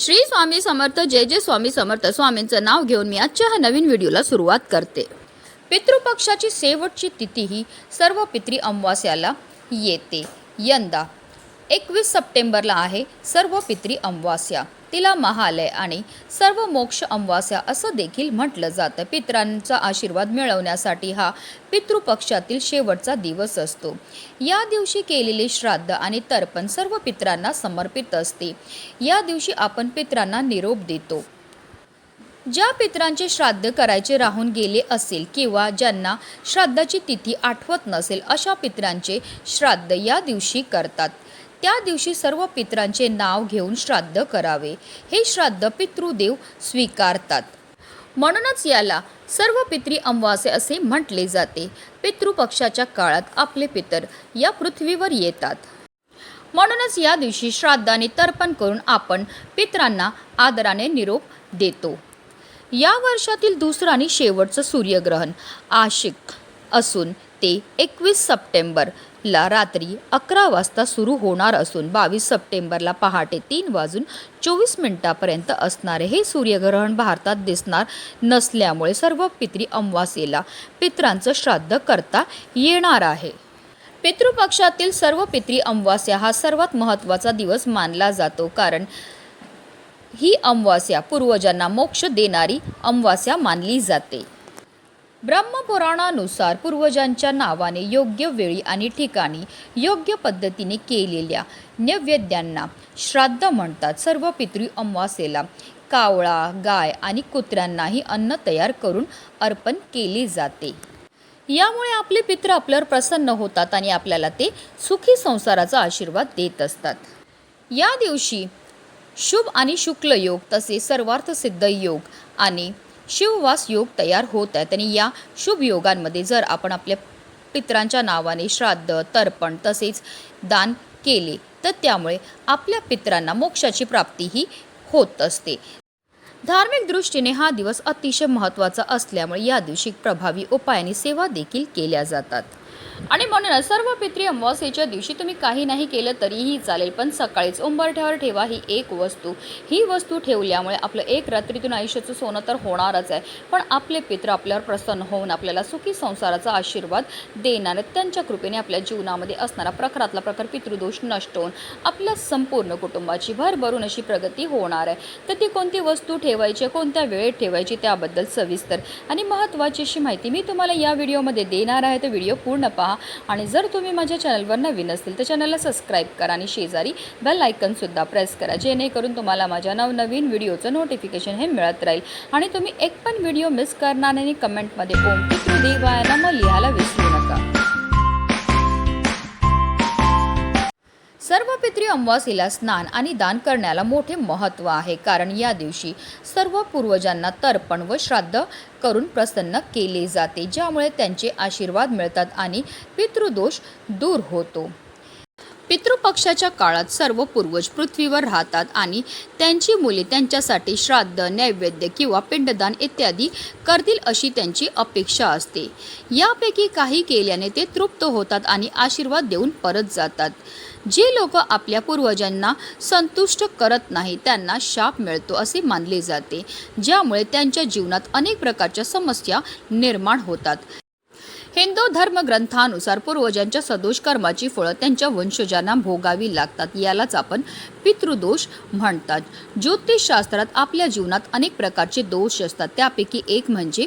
श्री स्वामी समर्थ जय जय स्वामी समर्थ. स्वामींचं नाव घेऊन मी आजच्या ह्या नवीन व्हिडिओला सुरुवात करते. पितृपक्षाची शेवटची तिथी ही सर्व पितृ अमावास्याला येते. यंदा एकवीस सप्टेंबरला आहे सर्व पितृ अमावास्या. तिला महालय आणि सर्व मोक्ष अमवास्या असं देखील म्हटलं जातं. पितरांचा आशीर्वाद मिळवण्यासाठी हा पितृपक्षातील शेवटचा दिवस असतो. या दिवशी केलेले श्राद्ध आणि तर्पण सर्व पितरांना समर्पित असते. या दिवशी आपण पितरांना निरोप देतो. ज्या पित्रांचे श्राद्ध करायचे राहून गेले असेल किंवा ज्यांना श्राद्धाची तिथी आठवत नसेल अशा पितरांचे श्राद्ध या दिवशी करतात. त्या दिवशी सर्व पितरांचे नाव घेऊन श्राद्ध करावे. हे श्राद्ध पितृदेव स्वीकारतात. म्हणूनच याला सर्व पितृ अमावास्या असे म्हटले जाते. पितृपक्षाच्या काळात आपले पितर या पृथ्वीवर येतात. म्हणूनच या दिवशी श्राद्धाने तर्पण करून आपण पितरांना आदराने निरोप देतो. या वर्षातील दुसरं आणि शेवटचं सूर्यग्रहण आशिक असून ते एकवीस सप्टेंबरला रात्री अकरा वाजता सुरू होणार असून बावीस सप्टेंबरला पहाटे तीन वाजून चोवीस मिनिटापर्यंत असणारे हे सूर्यग्रहण भारतात दिसणार नसल्यामुळे सर्व पितरी अमावास्येला पितरांचं श्राद्ध करता येणार आहे. पितृपक्षातील सर्व पितरी अमावास्या हा सर्वात महत्त्वाचा दिवस मानला जातो कारण ही अमावास्या पूर्वजांना मोक्ष देणारी अमावास्या मानली जाते. ब्रह्मपुराणानुसार पूर्वजांच्या नावाने योग्य वेळी आणि ठिकाणी योग्य पद्धतीने केलेल्या नैवेद्यांना श्राद्ध म्हणतात. सर्व पितृ अमावासेला कावळा गाय आणि कुत्र्यांनाही अन्न तयार करून अर्पण केले जाते. यामुळे आपले पित्र आपल्यावर प्रसन्न होतात आणि आपल्याला ते सुखी संसाराचा आशीर्वाद देत असतात. या दिवशी शुभ आणि शुक्ल योग तसेच सर्वार्थ सिद्ध योग आणि शिववास योग तयार होत आहेत आणि या शुभ योगांमध्ये जर आपण आपल्या पित्रांच्या नावाने श्राद्ध तर्पण तसेच दान केले तर त्यामुळे आपल्या पित्रांना मोक्षाची प्राप्तीही होत असते. धार्मिक दृष्टीने हा दिवस अतिशय महत्त्वाचा असल्यामुळे या दिवशी प्रभावी उपायाने सेवा देखील केल्या जातात. आणि म्हणूनच सर्व पित्री अमावस्येच्या दिवशी तुम्ही काही नाही केलं तरीही चालेल पण सकाळीच उंबरठ्यावर ठेवा ही एक वस्तू. ही वस्तू ठेवल्यामुळे आपलं एक रात्रीतून आयुष्याचं सोनं तर होणारच आहे पण आपले पित्र आपल्यावर प्रसन्न होऊन आपल्याला सुखी संसाराचा आशीर्वाद देणार आहेत. त्यांच्या कृपेने आपल्या जीवनामध्ये असणारा प्रखरातला प्रकार पितृदोष नष्ट होऊन आपल्या संपूर्ण कुटुंबाची भरभरून अशी प्रगती होणार आहे. तर ती कोणती वस्तू ठेवायची कोणत्या वेळेत ठेवायची त्याबद्दल सविस्तर आणि महत्त्वाची अशी माहिती मी तुम्हाला या व्हिडिओमध्ये देणार आहे. तर व्हिडिओ पूर्ण पहा. आणि जर तुम्ही माझ्या चॅनलवर नवीन असतील तर चॅनलला सबस्क्राईब करा आणि शेजारी बेल आयकनसुद्धा प्रेस करा जेणेकरून तुम्हाला माझ्या नवनवीन व्हिडिओचं नोटिफिकेशन हे मिळत राहील. आणि तुम्ही एक पण व्हिडिओ मिस करणार नाही कमेंटमध्ये ओम पितृदेवाय मग लिहायला विसरू नका. सर्व पित्री अमावासीला स्नान आणि दान करण्याला मोठे महत्त्व आहे. कारण या दिवशी सर्व पूर्वजांना तर्पण व श्राद्ध करून प्रसन्न केले जाते ज्यामुळे त्यांचे आशीर्वाद मिळतात आणि पितृदोष दूर होतो. पितृपक्षाच्या काळात सर्व पूर्वज पृथ्वीवर राहतात आणि त्यांची मुले त्यांच्यासाठी श्राद्ध नैवेद्य किंवा पिंडदान इत्यादी करतील अशी त्यांची अपेक्षा असते. यापैकी काही केल्याने ते तृप्त होतात आणि आशीर्वाद देऊन परत जातात. जे लोक आपल्या पूर्वजांना संतुष्ट करत नाही त्यांना शाप मिळतो असे मानले जाते ज्यामुळे त्यांच्या जीवनात अनेक प्रकारच्या समस्या निर्माण होतात. हिंदू धर्मग्रंथानुसार पूर्वजांच्या सदोष कर्माची फळं त्यांच्या वंशजांना भोगावी लागतात यालाच आपण पितृदोष म्हणतात. ज्योतिषशास्त्रात आपल्या जीवनात अनेक प्रकारचे दोष असतात. त्यापैकी एक म्हणजे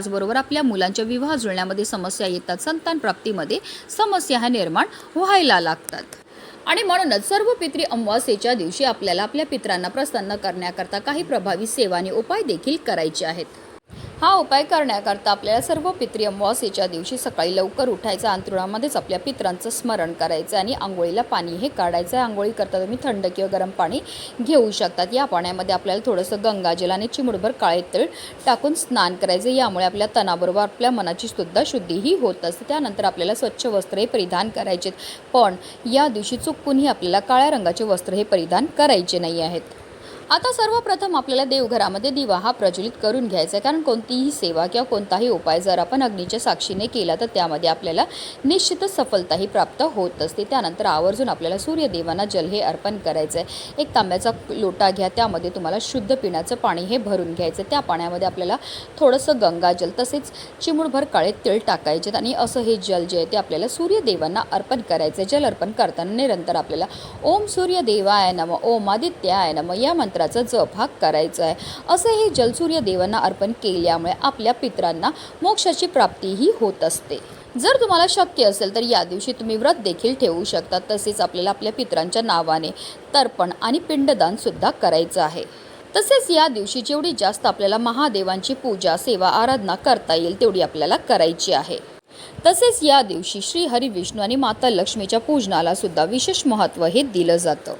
त्याचबरोबर आपल्या मुलांच्या विवाह जुळण्यामध्ये समस्या येतात. संतान प्राप्तीमध्ये समस्या ह्या निर्माण व्हायला लागतात. आणि म्हणूनच सर्व पितृ अमावास्येच्या दिवशी आपल्याला आपल्या पित्रांना प्रसन्न करण्याकरता काही प्रभावी सेवा आणि उपाय देखील करायचे आहेत. हा उपाय करण्याकरता आपल्याला सर्व पितृ अमावास्येच्या दिवशी सकाळी लवकर उठायचं अंतरुणामध्येच आपल्या पित्रांचं स्मरण करायचं आणि आंघोळीला पाणी हे काढायचं आहे. आंघोळी करता तुम्ही थंड किंवा गरम पाणी घेऊ शकतात या पाण्यामध्ये आपल्याला थोडंसं गंगाजल आणि चिमुडभर काळे तळ टाकून स्नान करायचं यामुळे आपल्या तणाबरोबर आपल्या मनाची सुद्धा शुद्धीही होत असते. त्यानंतर आपल्याला स्वच्छ वस्त्र हे परिधान करायचे पण या दिवशी चुकूनही आपल्याला काळ्या रंगाचे वस्त्र हे परिधान करायचे नाही आहेत. आता सर्वप्रथम आपल्याला देवघरामध्ये दिवा हा प्रज्वलित करून घ्यायचा आहे. कारण कोणतीही सेवा किंवा कोणताही उपाय जर आपण अग्नीच्या साक्षीने केला तर त्यामध्ये आपल्याला निश्चितच सफलताही प्राप्त होत असते. त्यानंतर आवर्जून आपल्याला सूर्यदेवांना जल हे अर्पण करायचं आहे एक तांब्याचा लोटा घ्या त्यामध्ये तुम्हाला शुद्ध पिण्याचं पाणी हे भरून घ्यायचं त्या पाण्यामध्ये आपल्याला थोडंसं गंगाजल तसेच चिमूडभर काळे तिळ टाकायचे आणि असं हे जल जे आहे ते आपल्याला सूर्यदेवांना अर्पण करायचं आहे जल अर्पण करताना निरंतर आपल्याला ओम सूर्यदेवाय नम ओम आदित्याय नम या मंत्र मंत्राचा जप हा करायचा आहे. असं हे जल सूर्यदेवांना अर्पण केल्यामुळे आपल्या पित्रांना मोक्षाची प्राप्तीही होत असते. जर तुम्हाला शक्य असेल तर या दिवशी तुम्ही व्रत देखील ठेवू शकता. तसेच आपल्याला आपल्या पित्रांच्या नावाने तर्पण आणि पिंडदान सुद्धा करायचं आहे. तसेच या दिवशी जेवढी जास्त आपल्याला महादेवांची पूजा सेवा आराधना करता येईल तेवढी आपल्याला करायची आहे. तसेच या दिवशी श्री हरी विष्णू आणि माता लक्ष्मीच्या पूजनाला सुद्धा विशेष महत्त्व हे दिलं जातं.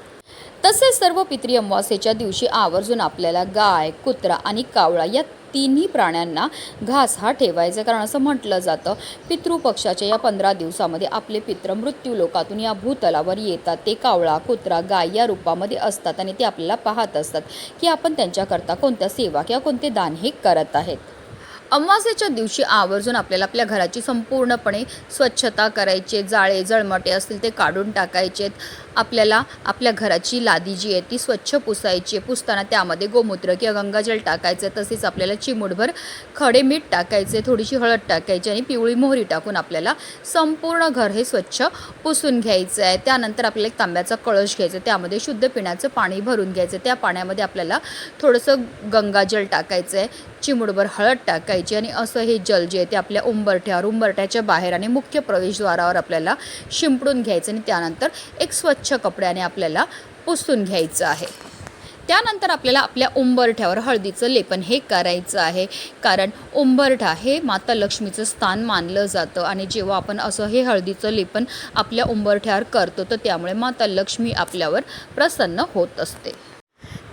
तसेच सर्व पितरी अमावास्येच्या दिवशी आवर्जून आपल्याला गाय कुत्रा आणि कावळा या तिन्ही प्राण्यांना घास हा ठेवायचा. कारण असं म्हटलं जातं पितृपक्षाच्या या पंधरा दिवसामध्ये आपले पित्र मृत्यू लोकातून या भूतलावर येतात. ते कावळा कुत्रा गाय या रूपामध्ये असतात आणि ते आपल्याला पाहत असतात की आपण त्यांच्याकरता कोणत्या सेवा किंवा कोणते दान हे करत आहेत. अमावास्याच्या दिवशी आवर्जून आपल्याला आपल्या घराची संपूर्णपणे स्वच्छता करायची जाळे जळमटे असतील ते काढून टाकायचे आपल्याला आपल्या घराची लादी जी आहे ती स्वच्छ पुसायची आहे. पुसताना त्यामध्ये गोमूत्र किंवा गंगाजल टाकायचं तसेच आपल्याला चिमूटभर खडे मीठ टाकायचे थोडीशी हळद टाकायची आणि पिवळी मोहरी टाकून आपल्याला संपूर्ण घर हे स्वच्छ पुसून घ्यायचं आहे. त्यानंतर आपल्याला एक तांब्याचा कळश घ्यायचा त्यामध्ये शुद्ध पिण्याचं पाणी भरून घ्यायचं त्या पाण्यामध्ये आपल्याला थोडंसं गंगाजल टाकायचं आहे. चिमुडभर हळद टाकायची आणि असं हे जल जे आहे ते आपल्या उंबरठ्यावर उंबरठ्याच्या बाहेर आणि मुख्य प्रवेशद्वारावर आपल्याला शिंपडून घ्यायचं आणि त्यानंतर एक स्वच्छ कपड्याने आपल्याला पुसून घ्यायचं आहे. त्यानंतर आपल्याला आपल्या उंबरठ्यावर हळदीचं लेपन हे करायचं आहे. कारण उंबरठा हे माता लक्ष्मीचं स्थान मानलं जातं आणि जेव्हा आपण असं हे हळदीचं लेपन आपल्या उंबरठ्यावर करतो तर त्यामुळे माता लक्ष्मी आपल्यावर प्रसन्न होत असते.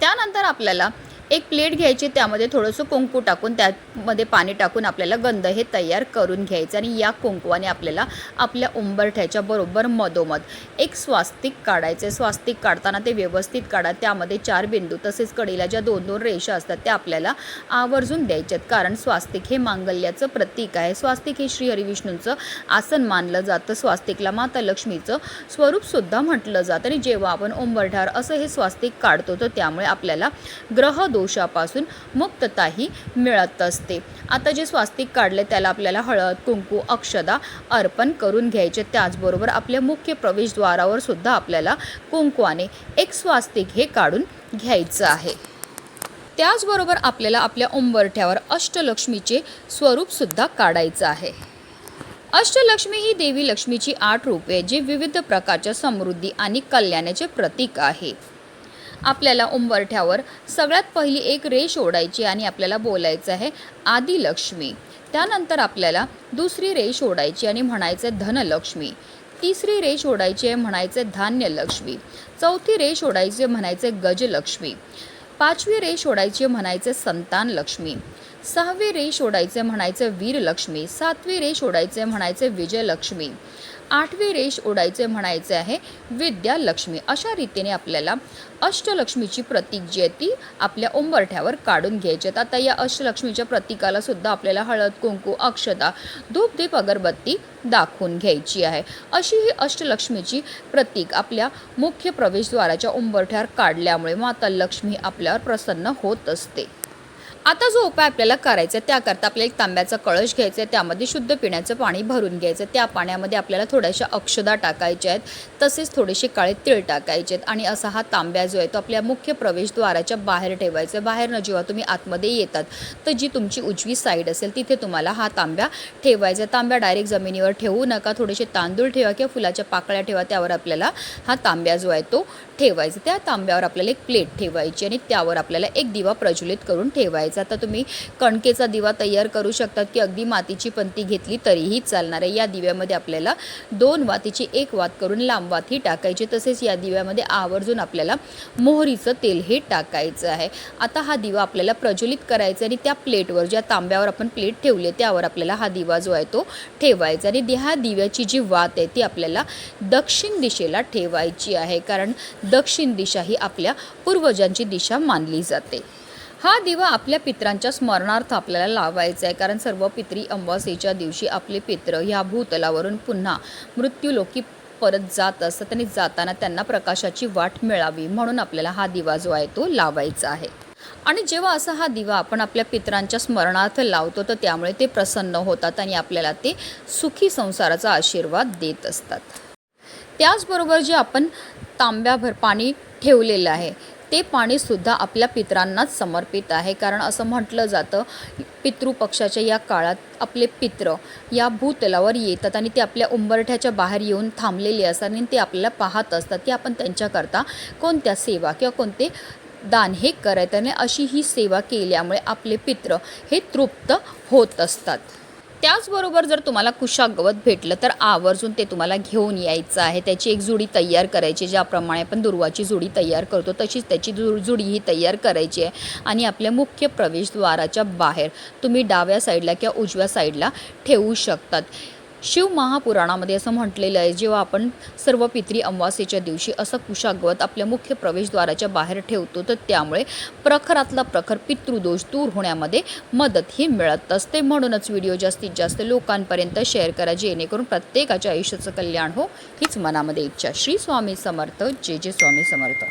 त्यानंतर आपल्याला एक प्लेट घ्यायची त्यामध्ये थोडंसं कुंकू टाकून त्यामध्ये पाणी टाकून आपल्याला गंध हे तयार करून घ्यायचं आणि या कुंकवाने आपल्याला आपल्या उंबरठ्याच्या बरोबर मधोमध एक स्वास्तिक काढायचं स्वास्तिक काढताना ते व्यवस्थित काढा. त्यामध्ये चार बिंदू तसेच कडीला ज्या दोन दोन रेषा असतात त्या आपल्याला आवर्जून द्यायच्यात. कारण स्वास्तिक हे मांगल्याचं प्रतीक आहे. स्वास्तिक हे श्री हरिविष्णूंचं आसन मानलं जातं. स्वास्तिकला माता लक्ष्मीचं स्वरूपसुद्धा म्हटलं जातं. आणि जेव्हा आपण उंबरठ्यावर असं हे स्वास्तिक काढतो तर त्यामुळे आपल्याला ग्रह दोषापासून मुक्तताही मिळत असते. आता जे स्वास्तिक काढले त्याला आपल्याला हळद कुंकू अक्षदा अर्पण करून घ्यायचे. त्याचबरोबर आपल्या मुख्य प्रवेशद्वारावर सुद्धा आपल्याला कुंकवाने एक स्वास्तिक हे काढून घ्यायचं आहे. त्याचबरोबर आपल्याला आपल्या उंबरठ्यावर अष्टलक्ष्मीचे स्वरूपसुद्धा काढायचं आहे. अष्टलक्ष्मी ही देवी लक्ष्मीची आठ रूपे जे विविध प्रकारच्या समृद्धी आणि कल्याणाचे प्रतीक आहे. आपल्याला उंबरठ्यावर सगळ्यात पहिली एक रेष ओढायची आणि आपल्याला बोलायचं आहे आदिलक्ष्मी त्यानंतर आपल्याला दुसरी रेष ओढायची आणि म्हणायचं धनलक्ष्मी. तिसरी रेष ओढायची आहे म्हणायचे धान्यलक्ष्मी. चौथी रेष ओढायची म्हणायचं म्हणायचे गजलक्ष्मी. पाचवी रेष ओढायची म्हणायचं म्हणायचे संतान लक्ष्मी सहावी रेष ओढायचे म्हणायचे वीरलक्ष्मी. सातवी रेष ओढायचे म्हणायचे विजयलक्ष्मी. आठवी रेष ओढायचे म्हणायचे आहे. विद्यालक्ष्मी अशा रीतीने आपल्याला अष्टलक्ष्मीची प्रतीक जी आहे ती आपल्या उंबरठ्यावर काढून घ्यायची. आहेत आता या अष्टलक्ष्मीच्या प्रतीकाला सुद्धा आपल्याला हळद कुंकू अक्षता धूपदीप अगरबत्ती दाखवून घ्यायची आहे. अशी ही अष्टलक्ष्मीची प्रतीक आपल्या मुख्य प्रवेशद्वाराच्या उंबरठ्यावर काढल्यामुळे माता लक्ष्मी आपल्यावर प्रसन्न होत असते. आता जो उपाय आपल्याला करायचा आहे त्याकरता आपल्याला एक तांब्याचा कळश घ्यायचा आहे त्यामध्ये शुद्ध पिण्याचं पाणी भरून घ्यायचं त्या पाण्यामध्ये आपल्याला थोड्याशा अक्षदा टाकायच्या आहेत तसेच थोडेसे काळे तीळ टाकायचे आहेत. आणि असा हा तांब्या जो आहे तो आपल्या मुख्य प्रवेशद्वाराच्या बाहेर ठेवायचा बाहेरनं जेव्हा तुम्ही आतमध्ये येतात तर जी तुमची उजवी साईड असेल तिथे तुम्हाला हा तांब्या ठेवायचा तांब्या डायरेक्ट जमिनीवर ठेवू नका. थोडेसे तांदूळ ठेवा किंवा फुलाच्या पाकळ्या ठेवा त्यावर आपल्याला हा तांब्या जो आहे तो ठेवायचा त्या तांब्यावर आपल्याला एक प्लेट ठेवायची आणि त्यावर आपल्याला एक दिवा प्रज्वलित करून ठेवायचा ठेवायचा तर तुम्ही कणकेचा दिवा तयार करू शकतात की अगदी मातीची पंती घेतली तरीही चालणार आहे. या दिव्यामध्ये आपल्याला दोन वातीची एक वात करून लांब वात ही टाकायची. तसेच या दिव्यामध्ये आवर्जून आपल्याला मोहरीचं तेल हे टाकायचं आहे. आता हा दिवा आपल्याला प्रज्वलित करायचा आणि त्या प्लेटवर ज्या तांब्यावर आपण प्लेट ठेवली आहे, त्यावर आपल्याला हा दिवा जो आहे तो ठेवायचा आणि ह्या दिव्याची जी वात आहे ती आपल्याला दक्षिण दिशेला ठेवायची आहे. कारण दक्षिण दिशा ही आपल्या पूर्वजांची दिशा मानली जाते. हा दिवा आपल्या पित्रांच्या स्मरणार्थ आपल्याला लावायचा आहे कारण सर्व पित्री अमावास्येच्या दिवशी आपले पित्र ह्या भूतलावरून पुन्हा मृत्यूलोकी परत जात असतात आणि जाताना त्यांना प्रकाशाची वाट मिळावी म्हणून आपल्याला हा दिवा जो आहे तो लावायचा आहे. आणि जेव्हा असा हा दिवा आपण आपल्या पित्रांच्या स्मरणार्थ लावतो तर त्यामुळे ते प्रसन्न होतात आणि आपल्याला ते सुखी संसाराचा आशीर्वाद देत असतात. त्याचबरोबर जे आपण तांब्याभर पाणी ठेवलेलं आहे ते पाणीसुद्धा आपल्या पित्रांनाच समर्पित आहे. कारण असं म्हटलं जातं पितृपक्षाच्या या काळात आपले पित्र या भूतलावर येतात आणि ते आपल्या उंबरठ्याच्या बाहेर येऊन थांबलेले असतात आणि ते आपल्याला पाहत असतात की आपण त्यांच्याकरता कोणत्या सेवा किंवा कोणते दान हे करायचं. आणि अशी ही सेवा केल्यामुळे आपले पित्र हे तृप्त होत असतात. त्याचबरोबर जर तुम्हाला कुशाक गवत भेटलं तर आवर्जून ते तुम्हाला घेऊन यायचं आहे. त्याची एक जुडी तयार करायची ज्याप्रमाणे आपण दुर्वाची जुडी तयार करतो तशीच त्याची जु जुडी ही तयार करायची आहे. आणि आपल्या मुख्य प्रवेशद्वाराच्या बाहेर तुम्ही डाव्या साईडला किंवा उजव्या साईडला ठेवू शकतात. शिव महापुराणामध्ये असं म्हटलेलं आहे जेव्हा आपण सर्व पित्री अमावास्येच्या दिवशी असं कुशागवत आपल्या मुख्य प्रवेशद्वाराच्या बाहेर ठेवतो तर त्यामुळे प्रखरातला प्रखर पितृदोष दूर होण्यामध्ये मदत ही मिळत असते. म्हणूनच व्हिडिओ जास्तीत जास्त लोकांपर्यंत शेअर करा जेणेकरून प्रत्येकाच्या आयुष्याचं कल्याण हो. हीच मनामध्ये इच्छा. श्री स्वामी समर्थ. जे जे स्वामी समर्थ.